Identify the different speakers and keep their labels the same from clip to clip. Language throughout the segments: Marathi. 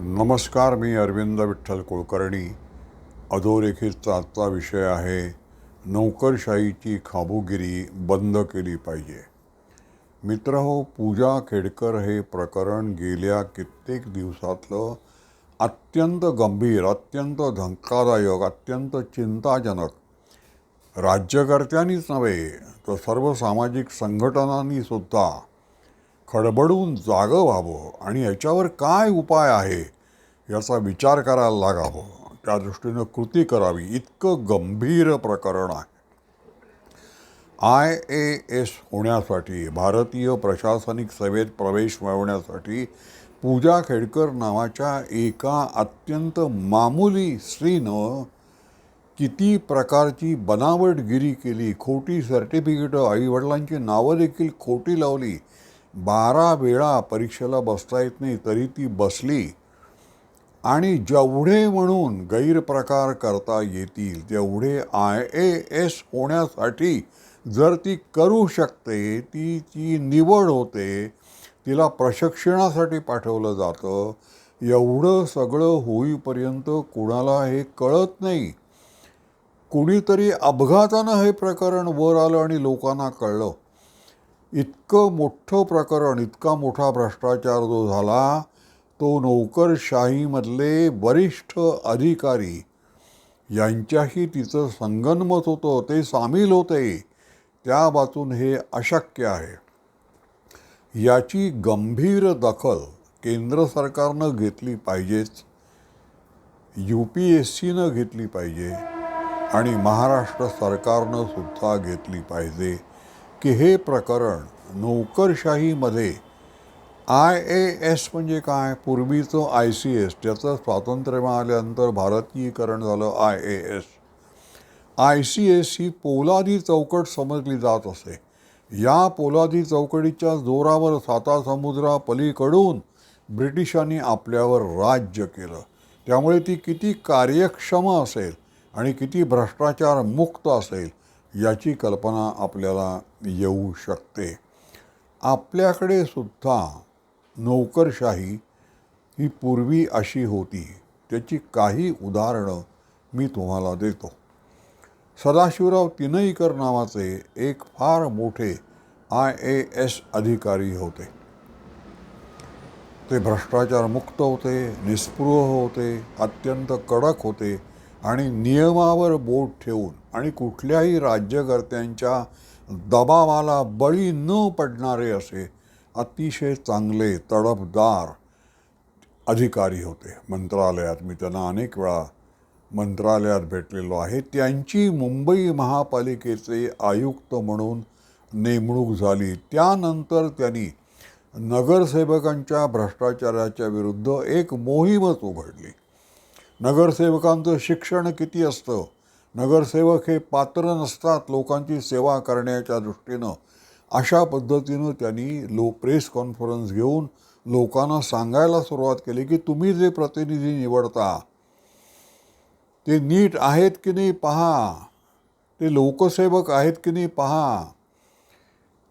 Speaker 1: नमस्कार मी अरविंद विठ्ठल कुलकर्णी. अधोरेखितचा आजचा विषय आहे नोकरशाहीची खाबुगिरी बंद केली पाहिजे. मित्र हो पूजा खेडकर हे प्रकरण गेल्या कित्येक दिवसातलं अत्यंत गंभीर अत्यंत धक्कादायक अत्यंत चिंताजनक. राज्यकर्त्यांनीच नव्हे तर सर्व सामाजिक संघटनांनीसुद्धा खडबडून जागं व्हावं आणि याच्यावर काय उपाय आहे याचा विचार करायला लागावं. त्या दृष्टीनं कृती करावी. इतकं गंभीर प्रकरण आहे. आय ए एस होण्यासाठी भारतीय प्रशासनिक सेवेत प्रवेश मिळवण्यासाठी पूजा खेडकर नावाच्या एका अत्यंत मामूली स्त्रीनं किती प्रकारची बनावटगिरी केली खोटी सर्टिफिकेटं आईवडिलांची नावं देखील खोटी लावली. बारा वेळा परीक्षेला बसता येत नाही तरी ती बसली. आणि जेवढे म्हणून गैरप्रकार करता येतील तेवढे आय ए एस होण्यासाठी जर ती करू शकते ती ती निवड होते तिला प्रशिक्षणासाठी पाठवलं जातं एवढं सगळं होईपर्यंत कुणाला हे कळत नाही. कुणीतरी अपघातानं हे प्रकरण वर आलं आणि लोकांना कळलं. इतकं मोठं प्रकरण इतका मोठा भ्रष्टाचार जो झाला तो नोकरशाहीमधले वरिष्ठ अधिकारी यांच्याशी तिचं संगनमत होतं ते सामील होते त्या वाचून हे अशक्य आहे. याची गंभीर दखल केंद्र सरकारनं घेतली पाहिजेच यू पी एस सीनं घेतली पाहिजे आणि महाराष्ट्र सरकारनं सुद्धा घेतली पाहिजे. की हे प्रकरण नोकरशाहीमध्ये आय ए एस म्हणजे काय? पूर्वीचं आय सी एस त्याचं स्वातंत्र्य मिळाल्यानंतर भारतीयीकरण झालं I A S. I C S ही पोलादी चौकट समजली जात असे. या पोलादी चौकटीच्या जोरावर साता समुद्रापलीकडून ब्रिटिशांनी आपल्यावर राज्य केलं. त्यामुळे ती किती कार्यक्षम असेल आणि किती भ्रष्टाचार मुक्त असेल याची कल्पना आपल्याला येऊ शकते. आपल्याकडे सुद्धा नोकरशाही ही पूर्वी अशी होती. त्याची काही उदाहरणं मी तुम्हाला देतो. सदाशिवराव तिनईकर नावाचे एक फार मोठे आय ए एस अधिकारी होते. ते भ्रष्टाचारमुक्त होते निस्पृह होते अत्यंत कडक होते. आणि नियमावर बोट ठेवून आणि कुठल्याही राज्यकर्त्यांच्या दबावाला बळी न पडणारे असे अतिशय चांगले तडफदार अधिकारी होते. मंत्रालयात मी त्यांना अनेक वेळा मंत्रालयात भेटलेलो आहे. त्यांची मुंबई महापालिकेचे आयुक्त म्हणून नेमणूक झाली. त्यानंतर त्यांनी नगरसेवकांच्या भ्रष्टाचाराच्या विरुद्ध एक मोहीमच उघडली. नगरसेवकांचं शिक्षण किती असतं? नगरसेवक हे पात्र नसतात लोकांची सेवा करण्याच्या दृष्टीनं. अशा पद्धतीनं त्यांनी लो प्रेस कॉन्फरन्स घेऊन लोकांना सांगायला सुरुवात केली की तुम्ही जे प्रतिनिधी निवडता ते नीट आहेत की नाही पहा ते लोकसेवक आहेत की नाही पहा.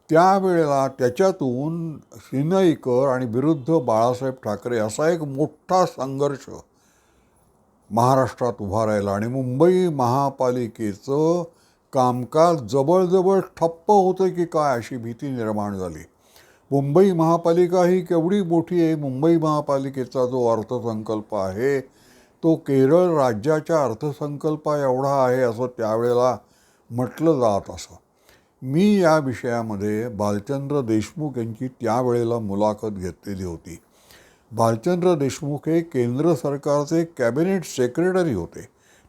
Speaker 1: त्यावेळेला त्याच्यातून सिनईकर आणि विरुद्ध बाळासाहेब ठाकरे असा एक मोठा संघर्ष महाराष्ट्रात उभा राहिला आणि मुंबई महापालिकेचं कामकाज जवळजवळ ठप्प होतं की काय अशी भीती निर्माण झाली. मुंबई महापालिका ही केवढी मोठी आहे? मुंबई महापालिकेचा जो अर्थसंकल्प आहे तो केरळ राज्याच्या अर्थसंकल्पा एवढा आहे असं त्यावेळेला म्हटलं जात असं. मी या विषयामध्ये बालचंद्र देशमुख यांची त्यावेळेला मुलाखत घेतलेली होती. भालचंद्र देशमुख हे केंद्र सरकारचे कॅबिनेट सेक्रेटरी होते.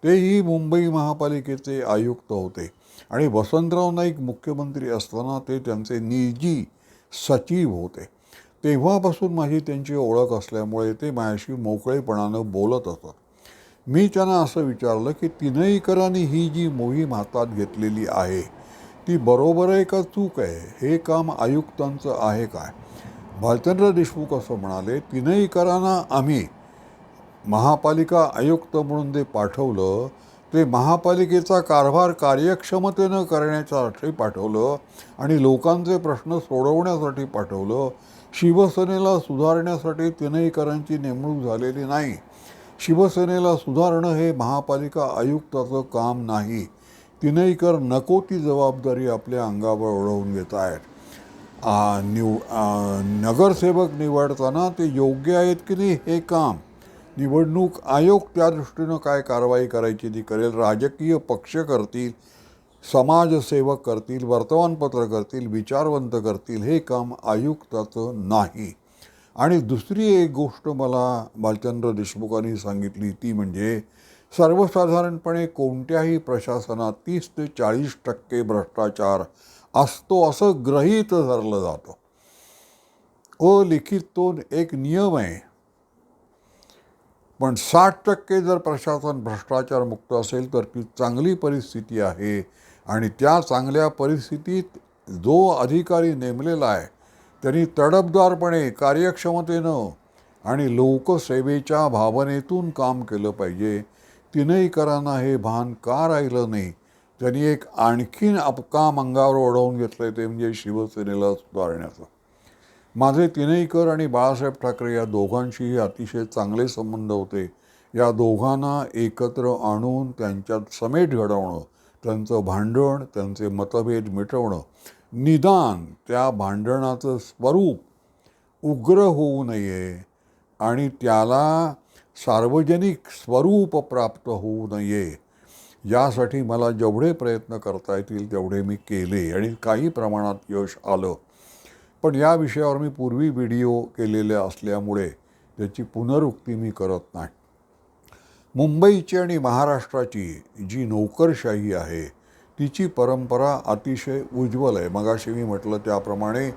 Speaker 1: तेही मुंबई महापालिकेचे आयुक्त होते. आणि वसंतराव नाईक मुख्यमंत्री असताना ते त्यांचे निजी सचिव होते. तेव्हापासून माझी त्यांची ओळख असल्यामुळे ते माझ्याशी मोकळेपणानं बोलत असत. मी त्यांना असं विचारलं की तिनईकरांनी ही जी मोहीम हातात घेतलेली आहे ती बरोबर आहे का चूक आहे? हे काम आयुक्तांचं आहे काय? भालचंद्र देशमुख असं म्हणाले तिनईकरांना आम्ही महापालिका आयुक्त म्हणून जे पाठवलं ते महापालिकेचा कारभार कार्यक्षमतेनं करण्याच्यासाठी पाठवलं आणि लोकांचे प्रश्न सोडवण्यासाठी पाठवलं शिवसेनेला सुधारण्यासाठी तिनईकरांची नेमणूक झालेली नाही. शिवसेनेला सुधारणं हे महापालिका आयुक्ताचं काम नाही. तिनईकर नको ती जबाबदारी आपल्या अंगावर ओढवून घेत आहेत. निव नगरसेवक निवडताना ते योग्य आहेत की नाही हे काम? निवडणूक आयोग त्या दृष्टीनं काय कारवाई करायची ती करेल? राजकीय पक्ष करतील? समाजसेवक करतील? वर्तमानपत्र करतील? विचारवंत करतील? हे काम आयुक्ताचं नाही. आणि दुसरी एक गोष्ट मला भालचंद्र देशमुखांनी सांगितली ती म्हणजे सर्वसाधारणपणे कोणत्याही प्रशासनात तीस ते चाळीस टक्के भ्रष्टाचार असतो असं ग्रहीत धरलं जातं. अलिखित तो एक नियम आहे. पण साठ टक्के जर प्रशासन भ्रष्टाचारमुक्त असेल तर ती चांगली परिस्थिती आहे. आणि त्या चांगल्या परिस्थितीत जो अधिकारी नेमलेला आहे त्यांनी तडपदारपणे कार्यक्षमतेनं आणि लोकसेवेच्या भावनेतून काम केलं पाहिजे. तिनईकरांना हे भान का राहिलं नाही? त्यांनी एक आणखीन अपकाम अंगावर ओढवून घेतलं आहे ते म्हणजे शिवसेनेला सुधारण्याचं. माझे तिनईकर आणि बाळासाहेब ठाकरे या दोघांशीही अतिशय चांगले संबंध होते. या दोघांना एकत्र आणून त्यांच्यात समेट घडवणं त्यांचं भांडण त्यांचे मतभेद मिटवणं निदान त्या भांडणाचं स्वरूप उग्र होऊ नये आणि त्याला सार्वजनिक स्वरूप प्राप्त होऊ नये यासाठी मला जेवढे प्रयत्न करता येतील तेवढे मी केले आणि काही प्रमाणात यश आलं. पण या विषयावर मी पूर्वी व्हिडिओ केलेले असल्यामुळे त्याची पुनरुक्ती मी करत नाही. मुंबईची आणि महाराष्ट्राची जी नोकरशाही आहे तिची परंपरा अतिशय उज्ज्वल आहे. मगाशी मी म्हटलं त्याप्रमाणे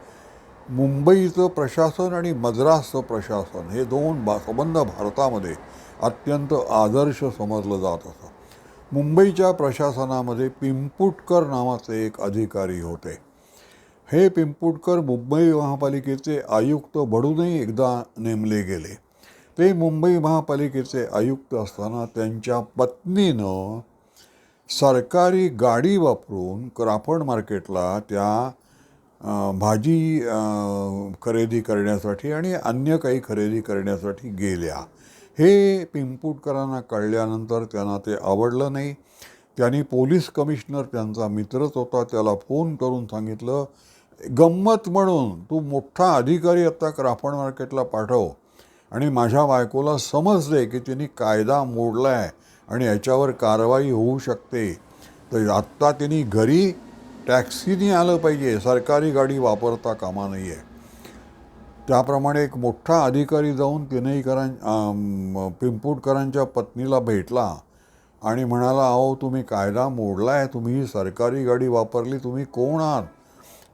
Speaker 1: मुंबईचं प्रशासन आणि मद्रासचं प्रशासन हे दोन बा संबंध भारतामध्ये अत्यंत आदर्श समजलं जात असं मुंबईच्या प्रशासनामध्ये पिंपुटकर नावाचे एक अधिकारी होते. हे पिंपुटकर मुंबई महापालिकेचे आयुक्त म्हणूनही एकदा नेमले गेले. ते मुंबई महापालिकेचे आयुक्त असताना त्यांच्या पत्नीनं सरकारी गाडी वापरून क्राफर्ड मार्केटला त्या भाजी खरेदी करण्यासाठी आणि अन्य काही खरेदी करण्यासाठी गेल्या. हे पिंपुटकरांना कळल्यानंतर त्यांना ते आवडलं नाही. त्यांनी पोलीस कमिशनर त्यांचा मित्रच होता. त्याला फोन करून सांगितलं गंमत म्हणून तू मोठा अधिकारी आता क्राफण मार्केटला पाठव आणि माझ्या बायकोला समजले की तिने कायदा मोडला आहे आणि याच्यावर कारवाई होऊ शकते. तर आत्ता तिने घरी टॅक्सीने आलं पाहिजे. सरकारी गाडी वापरता कामा नाही आहे त्याप्रमाणे एक मोठा अधिकारी जाऊन तिनईकरां पिंपुटकरांच्या पत्नीला भेटला आणि म्हणाला अहो तुम्ही कायदा मोडला आहे तुम्ही ही सरकारी गाडी वापरली तुम्ही कोण आहात?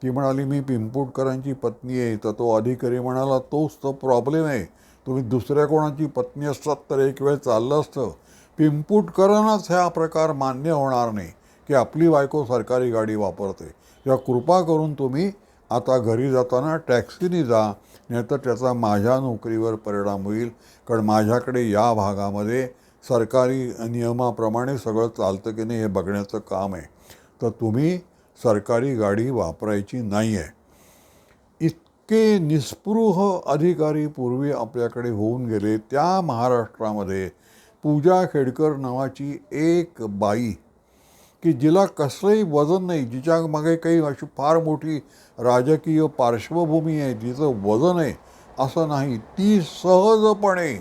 Speaker 1: ती म्हणाली मी पिंपुटकरांची पत्नी आहे. तर तो अधिकारी म्हणाला तोच तो प्रॉब्लेम आहे. तुम्ही दुसऱ्या कोणाची पत्नी असतात तर एक वेळ चाललं असतं. पिंपुटकरांनाच हा प्रकार मान्य होणार नाही की आपली बायको सरकारी गाडी वापरते. तेव्हा कृपा करून तुम्ही आता घरी जाताना टॅक्सीने जा नाहीतर त्याचा माझ्या नोकरीवर परिणाम होईल. कारण माझ्याकडे या भागामध्ये सरकारी नियमाप्रमाणे सगळं चालतं की नाही हे बघण्याचं काम आहे. तर तुम्ही सरकारी गाडी वापरायची नाही आहे इतके निस्पृह अधिकारी पूर्वी आपल्याकडे होऊन गेले. त्या महाराष्ट्रामध्ये पूजा खेडकर नावाची एक बाई की जिला कसलंही वजन नाही जिच्या मागे काही अशी फार मोठी राजकीय पार्श्वभूमी आहे जिचं वजन आहे असं नाही. ती सहजपणे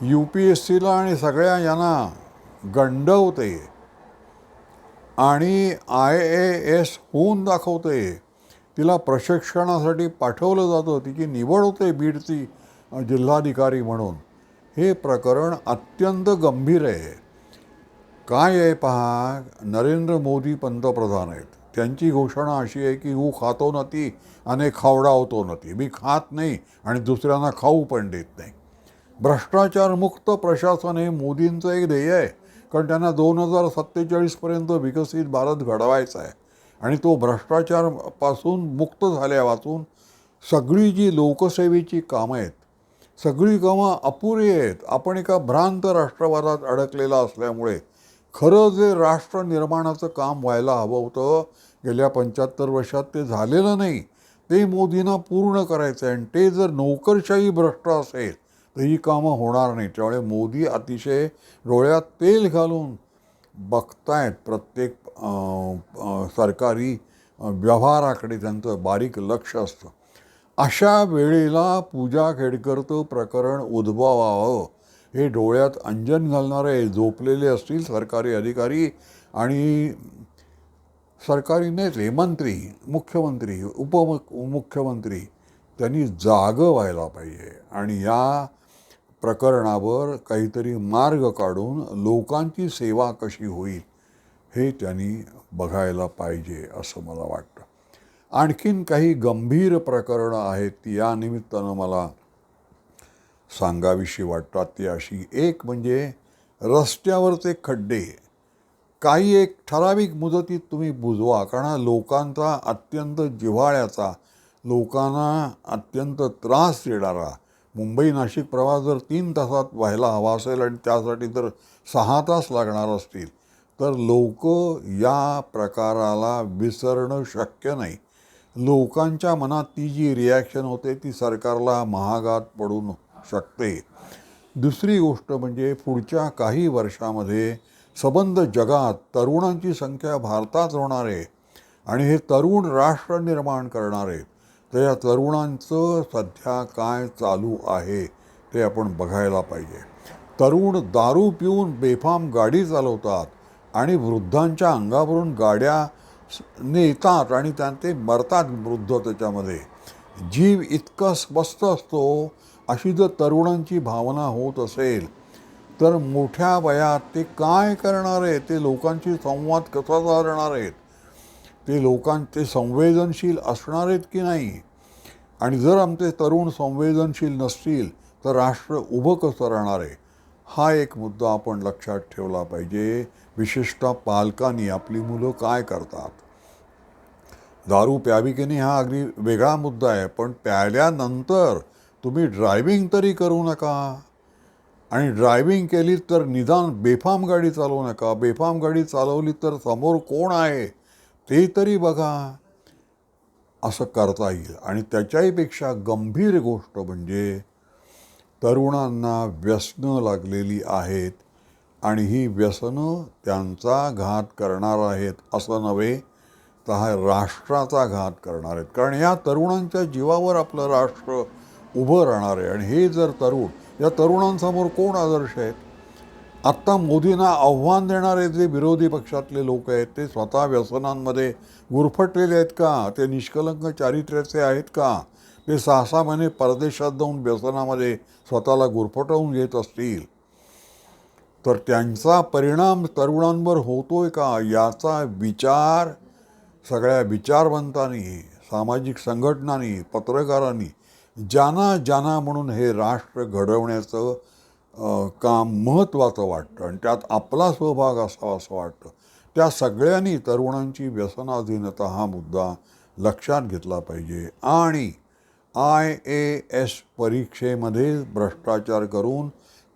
Speaker 1: यू पी एस सीला आणि सगळ्या यांना गंडवते आणि आय ए एस होऊन दाखवते. तिला प्रशिक्षणासाठी पाठवलं जातं. तिची निवड होते बीडची जिल्हाधिकारी म्हणून. हे प्रकरण अत्यंत गंभीर आहे. काय आहे पहा नरेंद्र मोदी पंतप्रधान आहेत. त्यांची घोषणा अशी आहे की हू खातो नती आणि खावडावतो नती. मी खात नाही आणि दुसऱ्यांना खाऊ पण देत नाही. भ्रष्टाचारमुक्त प्रशासन हे मोदींचं एक ध्येय आहे. कारण त्यांना दोन हजार सत्तेचाळीसपर्यंत विकसित भारत घडवायचा आहे. आणि तो भ्रष्टाचारपासून मुक्त झाल्यापासून सगळी जी लोकसेवेची कामं आहेत सगळी कामं अपुरी आहेत. आपण एका भ्रांत राष्ट्रवादात अडकलेला असल्यामुळे खरं जे राष्ट्र निर्माणाचं काम व्हायला हवं होतं गेल्या पंच्याहत्तर वर्षात ते झालेलं नाही. ते मोदींना पूर्ण करायचं आहे आणि ते जर नोकरशाही भ्रष्ट असेल तर ही कामं होणार नाही. त्यामुळे मोदी अतिशय डोळ्यात तेल घालून बघतायत प्रत्येक सरकारी व्यवहाराकडे त्यांचं बारीक लक्ष असतं. अशा वेळेला पूजा खेडकरचं प्रकरण उद्भवावं हे डोळ्यात अंजन घालणारे झोपलेले असतील सरकारी अधिकारी आणि सरकारी नेते मंत्री मुख्यमंत्री उपमुख्यमंत्री त्यांनी जागं व्हायला पाहिजे. आणि या प्रकरणावर काहीतरी मार्ग काढून लोकांची सेवा कशी होईल हे त्यांनी बघायला पाहिजे असं मला वाटतं. आणखीन काही गंभीर प्रकरणं आहेत ती या निमित्तानं मला सांगावीशी वाटतात ती अशी एक म्हणजे रस्त्यावरचे खड्डे. काही एक ठराविक मुदतीत तुम्ही बुजवा. कारण हा लोकांचा अत्यंत जिव्हाळ्याचा लोकांना अत्यंत त्रास देणारा. मुंबई नाशिक प्रवास जर तीन तासात व्हायला हवा असेल आणि त्यासाठी जर सहा तास लागणार असतील तर लोक या प्रकाराला विसरणं शक्य नाही. लोकांच्या मनात ती जी रिॲक्शन होते ती सरकारला महागात पडून शकते. दुसरी गोष्ट म्हणजे पुढच्या काही वर्षामध्ये सबंध जगात तरुणांची संख्या भारतात होणार आहे आणि हे तरुण राष्ट्र निर्माण करणारे तर या तरुणांचं सध्या काय चालू आहे ते आपण बघायला पाहिजे. तरुण दारू पिऊन बेफाम गाडी चालवतात आणि वृद्धांच्या अंगावरून गाड्या नेतात आणि त्यां ते मरतात वृद्ध त्याच्यामध्ये. जीव इतका स्वस्त असतो अशी जर तरुणांची भावना होत असेल तर मोठ्या वयात ते काय करणार आहे ते लोकांशी संवाद कसा साधणार आहेत? ते लोकां ते संवेदनशील असणार आहेत की नाही? आणि जर आमचे तरुण संवेदनशील नसतील तर राष्ट्र उभं कसं राहणार आहे? हा एक मुद्दा आपण लक्षात ठेवला पाहिजे. विशेषतः पालकांनी आपली मुलं काय करतात? दारू प्यावी की नाही हा अगदी वेगळा मुद्दा आहे पण प्यायल्यानंतर तुम्ही ड्रायव्हिंग तरी करू नका. आणि ड्रायव्हिंग केली तर निदान बेफाम गाडी चालवू नका. बेफाम गाडी चालवली तर समोर कोण आहे ते तरी बघा. असं करता येईल. आणि त्याच्याहीपेक्षा गंभीर गोष्ट म्हणजे तरुणांना व्यसनं लागलेली आहेत. आणि ही व्यसनं त्यांचा घात करणार आहेत असं नव्हे तर हा राष्ट्राचा घात करणार आहेत. कारण या तरुणांच्या जीवावर आपलं राष्ट्र उभं राहणार आहे. आणि हे जर तरुण या तरुणांसमोर कोण आदर्श आहेत? आत्ता मोदींना आव्हान देणारे जे विरोधी पक्षातले लोक आहेत ते स्वतः व्यसनांमध्ये गुरफटलेले आहेत का? ते निष्कलंक चारित्र्याचे आहेत का? ते सहा सहा महिने परदेशात जाऊन व्यसनामध्ये स्वतःला गुरफटवून घेत असतील. तर त्यांचा परिणाम तरुणांवर होतोय का? याचा विचार सगळ्या विचारवंतांनी सामाजिक संघटनांनी पत्रकारांनी ज्याना जाना म्हणून हे राष्ट्र घडवण्याचं काम महत्त्वाचं वाटतं आणि त्यात आपला सहभाग असावा असं वाटतं. त्या सगळ्यांनी तरुणांची व्यसनाधीनता हा मुद्दा लक्षात घेतला पाहिजे. आणि आय ए एस परीक्षेमध्ये भ्रष्टाचार करून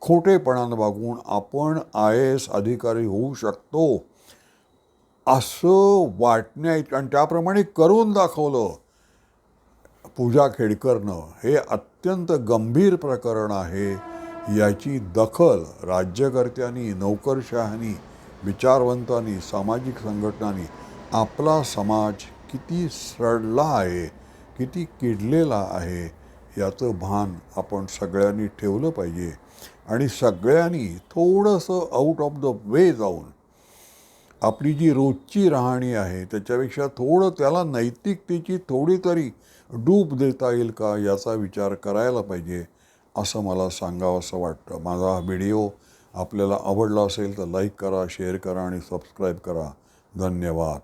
Speaker 1: खोटेपणानं वागून आपण आय ए एस अधिकारी होऊ शकतो असं वाटण्या आणि त्याप्रमाणे करून दाखवलं पूजा खेडकरणं हे अत्यंत गंभीर प्रकरण आहे याची दखल राज्यकर्त्यांनी नोकरशहानी विचारवंतांनी सामाजिक संघटनांनी आपला समाज किती सडला आहे किती किडलेला आहे याचं भान आपण सगळ्यांनी ठेवलं पाहिजे. आणि सगळ्यांनी थोडंसं आऊट ऑफ द वे जाऊन आपली जी रोजची राहणी आहे त्याच्यापेक्षा थोडं त्याला नैतिकतेची थोडी तरी डूब देता येईल का याचा विचार करायला पाहिजे असं मला सांगावं असं वाटतं. माझा हा व्हिडिओ आपल्याला आवडला असेल तर लाईक करा शेअर करा आणि सबस्क्राईब करा. धन्यवाद.